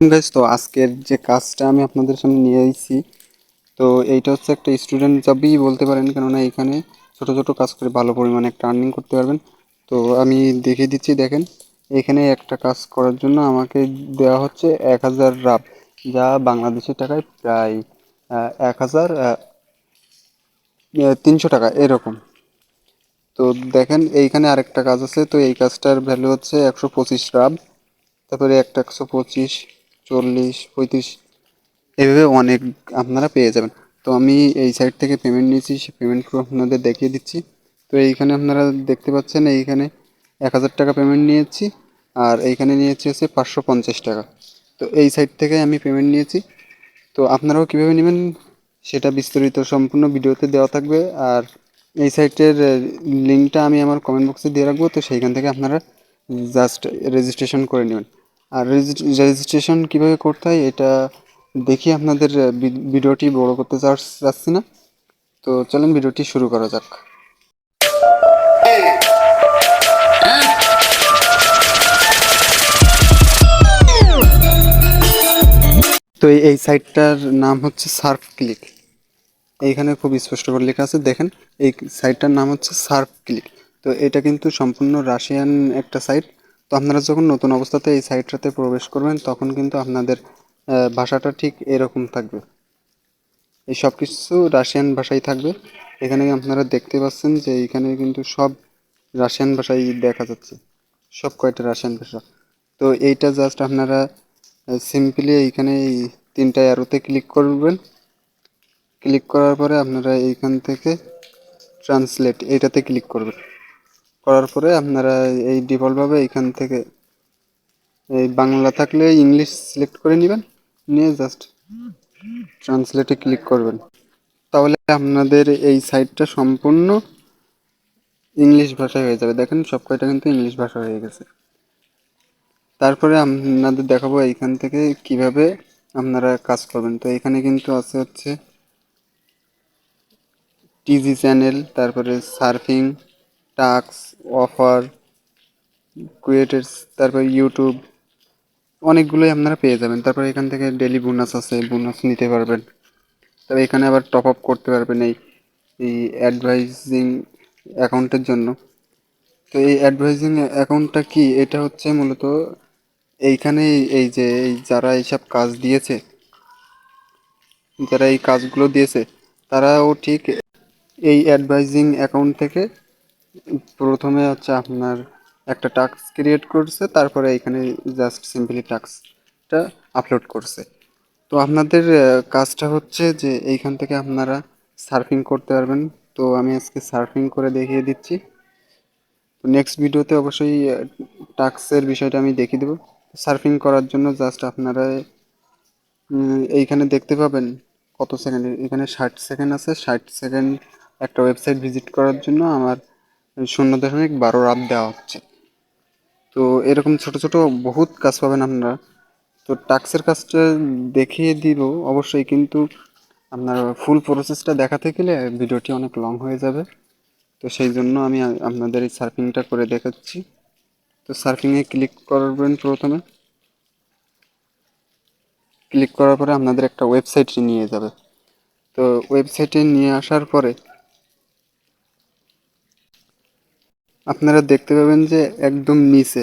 Guys তো আজকের যে কাজটা আমি আপনাদের সামনে নিয়ে এসেছি, তো এইটা হচ্ছে একটা স্টুডেন্ট জবই বলতে পারেন, কেননা এখানে ছোট ছোট কাজ করে ভালো পরিমাণে একটা আর্নিং করতে পারবেন। তো আমি দেখিয়ে দিচ্ছি, দেখেন, এখানে একটা কাজ করার জন্য আমাকে দেওয়া হচ্ছে এক হাজার রাব, যা বাংলাদেশের টাকায় প্রায় এক হাজার তিনশো টাকা, এরকম। তো দেখেন, এইখানে আরেকটা কাজ আছে, তো এই কাজটার ভ্যালু হচ্ছে একশো পঁচিশ রাব, তারপরে একটা একশো পঁচিশ চল্লিশ, পঁয়ত্রিশ, এভাবে অনেক আপনারা পেয়ে যাবেন। তো আমি এই সাইট থেকে পেমেন্ট নিয়েছি সেই পেমেন্টগুলো আপনাদের দেখিয়ে দিচ্ছি। তো এইখানে আপনারা দেখতে পাচ্ছেন, এইখানে এক হাজার টাকা পেমেন্ট নিয়েছি আর এইখানে নিয়েছি হচ্ছে পাঁচশো পঞ্চাশ টাকা। তো এই সাইট থেকে আমি পেমেন্ট নিয়েছি। তো আপনারাও কীভাবে নেবেন সেটা বিস্তারিত সম্পূর্ণ ভিডিওতে দেওয়া থাকবে। আর এই সাইটের লিঙ্কটা আমি আমার কমেন্ট বক্সে দিয়ে রাখব। তো সেইখান থেকে আপনারা জাস্ট রেজিস্ট্রেশন করে নেবেন। আর রেজিস্ট্রেশন কীভাবে করতে হয় এটা দেখি আপনাদের ভিডিওটি বড় করতে চাচ্ছি না। তো চলেন ভিডিওটি শুরু করা যাক। তো এই সাইটটার নাম হচ্ছে সার্ফ ক্লিক এইখানে খুব স্পষ্ট করে লেখা আছে, দেখেন, এই সাইটটার নাম হচ্ছে সার্ফ ক্লিক তো এটা কিন্তু সম্পূর্ণ রাশিয়ান একটা সাইট। তো আপনারা যখন নতুন অবস্থাতে এই সাইটটাতে প্রবেশ করবেন, তখন কিন্তু আপনাদের ভাষাটা ঠিক এরকম থাকবে। এই সব কিছু রাশিয়ান ভাষাই থাকবে। এখানে আপনারা দেখতে পাচ্ছেন যে এখানে কিন্তু সব রাশিয়ান ভাষাই দেখা যাচ্ছে। সব কয়টা রাশিয়ান ভাষা। তো এইটা জাস্ট আপনারা সিম্পলি এইখানে এই তিনটা অ্যারোতে ক্লিক করবেন। ক্লিক করার পরে আপনারা এইখান থেকে ট্রান্সলেট, এইটাতে ক্লিক করবেন। করার পরে আপনারা এই ডিফল্টভাবে এইখান থেকে এই বাংলা থাকলে ইংলিশ সিলেক্ট করে নেবেন। নিয়ে জাস্ট ট্রান্সলেটে ক্লিক করবেন। তাহলে আপনাদের এই সাইটটা সম্পূর্ণ ইংলিশ ভাষায় হয়ে যাবে। দেখেন সব কয়টা কিন্তু ইংলিশ ভাষা হয়ে গেছে। তারপরে আপনাদের দেখাবো এইখান থেকে কীভাবে আপনারা কাজ করবেন। তো এখানে কিন্তু আছে হচ্ছে টিজি চ্যানেল তারপরে সার্ফিং টাক্স অফার ক্রিয়েটার্স তারপর ইউটিউব অনেকগুলোই আপনারা পেয়ে যাবেন। তারপরে এখান থেকে ডেলি বোনাস আছে বোনাস নিতে পারবেন। তবে এখানে আবার টপ আপ করতে পারবেন এই এই অ্যাডভাইজিং অ্যাকাউন্টের জন্য। তো এই অ্যাডভাইজিং অ্যাকাউন্টটা কি? এটা হচ্ছে মূলত এইখানে এই যে, এই যারা এইসব কাজ দিয়েছে, যারা এই কাজগুলো দিয়েছে, তারাও ঠিক এই অ্যাডভাইজিং অ্যাকাউন্ট থেকে প্রথমে হচ্ছে আপনার একটা টাস্ক ক্রিয়েট করছে, তারপরে এখানে জাস্ট সিম্পলি টাস্কটা আপলোড করছে। তো আপনাদের কাজটা হচ্ছে যে এইখান থেকে আপনারা সার্ফিং করতে পারবেন। তো আমি আজকে সার্ফিং করে দেখিয়ে দিচ্ছি। তো নেক্সট ভিডিওতে অবশ্যই টাস্কের বিষয়টা আমি দেখিয়ে দেবো। সার্ফিং করার জন্য জাস্ট আপনারা এইখানে দেখতে পাবেন কত সেকেন্ড। এখানে ষাট সেকেন্ড আছে। ষাট সেকেন্ড একটা ওয়েবসাইট ভিজিট করার জন্য আমার শূন্য দশমিক বারো রাত দেওয়া হচ্ছে। তো এরকম ছোট ছোট বহুত কাজ পাবেন আপনারা। তো টাক্সের কাজটা দেখিয়ে দিব অবশ্যই, কিন্তু আপনার ফুল প্রসেসটা দেখাতে গেলে ভিডিওটি অনেক লং হয়ে যাবে। তো সেই জন্য আমি আপনাদের এই সার্ফিংটা করে দেখাচ্ছি। তো সার্ফিংয়ে ক্লিক করবেন প্রথমে। ক্লিক করার পরে আপনাদের একটা ওয়েবসাইটে নিয়ে যাবে। তো ওয়েবসাইটে নিয়ে আসার পরে আপনারা দেখতে পাবেন যে একদম নিচে।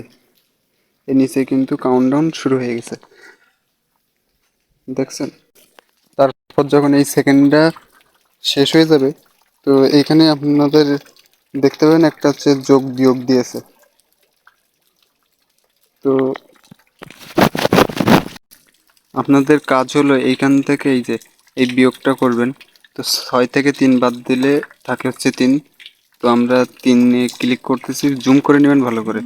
এই নিচে কিন্তু কাউন্টডাউন শুরু হয়ে গেছে। দেখছেন? তারপর যখন এই সেকেন্ডটা শেষ হয়ে যাবে, তো এইখানে আপনাদের দেখতে পাবেন একটা হচ্ছে যোগ বিয়োগ দিয়েছে। তো আপনাদের কাজ হলো এইখান থেকে এই যে, এই বিয়োগটা করবেন। তো ছয় থেকে তিন বাদ দিলে থাকে হচ্ছে তিন। তো আমরা তিনে ক্লিক করতেছি জুম করে নেবেন ভালো করে।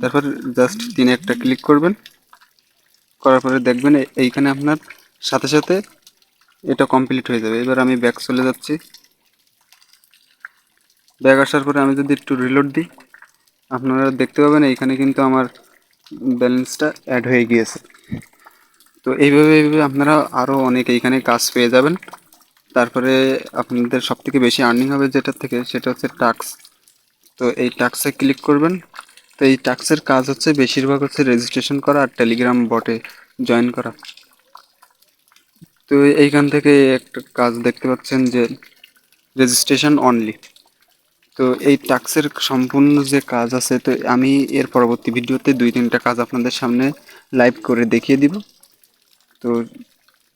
তারপর জাস্ট তিনে একটা ক্লিক করবেন। করার পরে দেখবেন এইখানে আপনার সাথে সাথে এটা কমপ্লিট হয়ে যাবে। এবার আমি ব্যাক চলে যাচ্ছি। ব্যাক আসার পরে আমি যদি একটু রিলোড দিই, আপনারা দেখতে পাবেন এইখানে কিন্তু আমার ব্যালেন্সটা অ্যাড হয়ে গিয়েছে। তো এইভাবে এইভাবে আপনারা আরও অনেক এইখানে কাজ পেয়ে যাবেন। তারপরে আপনাদের সব থেকে বেশি আর্নিং হবে যেটার থেকে, সেটা হচ্ছে টাক্স তো এই টাক্সে ক্লিক করবেন। তো এই টাক্সের কাজ হচ্ছে বেশিরভাগ হচ্ছে রেজিস্ট্রেশন করা আর টেলিগ্রাম বটে জয়েন করা। তো এইখান থেকে একটা কাজ দেখতে পাচ্ছেন যে রেজিস্ট্রেশন অনলি তো এই টাক্সের সম্পূর্ণ যে কাজ আছে, তো আমি এর পরবর্তী ভিডিওতে দুই তিনটা কাজ আপনাদের সামনে লাইভ করে দেখিয়ে দিব। তো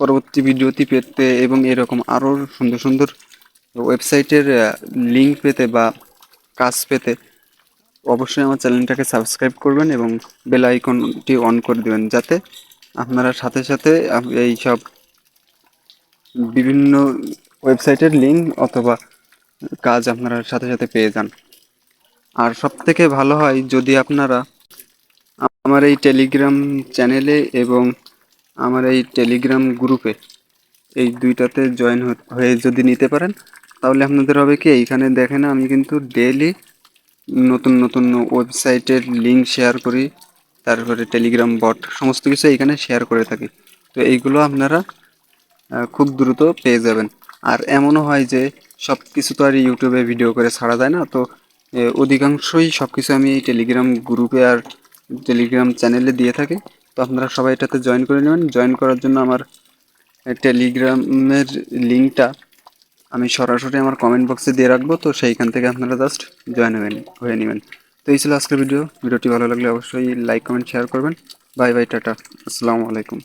পরবর্তী ভিডিওটি পেতে এবং এরকম আরও সুন্দর সুন্দর ওয়েবসাইটের লিঙ্ক পেতে বা কাজ পেতে অবশ্যই আমার চ্যানেলটাকে সাবস্ক্রাইব করবেন এবং বেল আইকনটি অন করে দেবেন যাতে আপনারা সাথে সাথে এই সব বিভিন্ন ওয়েবসাইটের লিঙ্ক অথবা কাজ আপনারা সাথে সাথে পেয়ে যান। আর সব থেকে ভালো হয় যদি আপনারা আমার এই টেলিগ্রাম চ্যানেলে এবং আমার এই টেলিগ্রাম গ্রুপে এই দুইটাতে জয়েন হয়ে যদি নিতে পারেন, তাহলে আপনাদের হবে কি, এইখানে দেখেন আমি কিন্তু ডেইলি নতুন নতুন ওয়েবসাইটের লিঙ্ক শেয়ার করি, তারপরে টেলিগ্রাম বট সমস্ত কিছু এইখানে শেয়ার করে থাকি। তো এইগুলো আপনারা খুব দ্রুত পেয়ে যাবেন। আর এমনও হয় যে সব কিছু তো আর ইউটিউবে ভিডিও করে ছাড়া যায় না, তো অধিকাংশই সব কিছু আমি এই টেলিগ্রাম গ্রুপে আর টেলিগ্রাম চ্যানেলে দিয়ে থাকি। তো আপনারা সবাই এটাতে জয়েন করে নেবেন। জয়েন করার জন্য আমার টেলিগ্রামের লিঙ্কটা আমি সরাসরি আমার কমেন্ট বক্সে দিয়ে রাখব। তো সেইখান থেকে আপনারা জাস্ট জয়েন হবেন হয়ে নেবেন। তো এই ছিল আজকের ভিডিও ভিডিওটি ভালো লাগলে অবশ্যই লাইক কমেন্ট শেয়ার করবেন। Bye bye tata. আসসালামু আলাইকুম।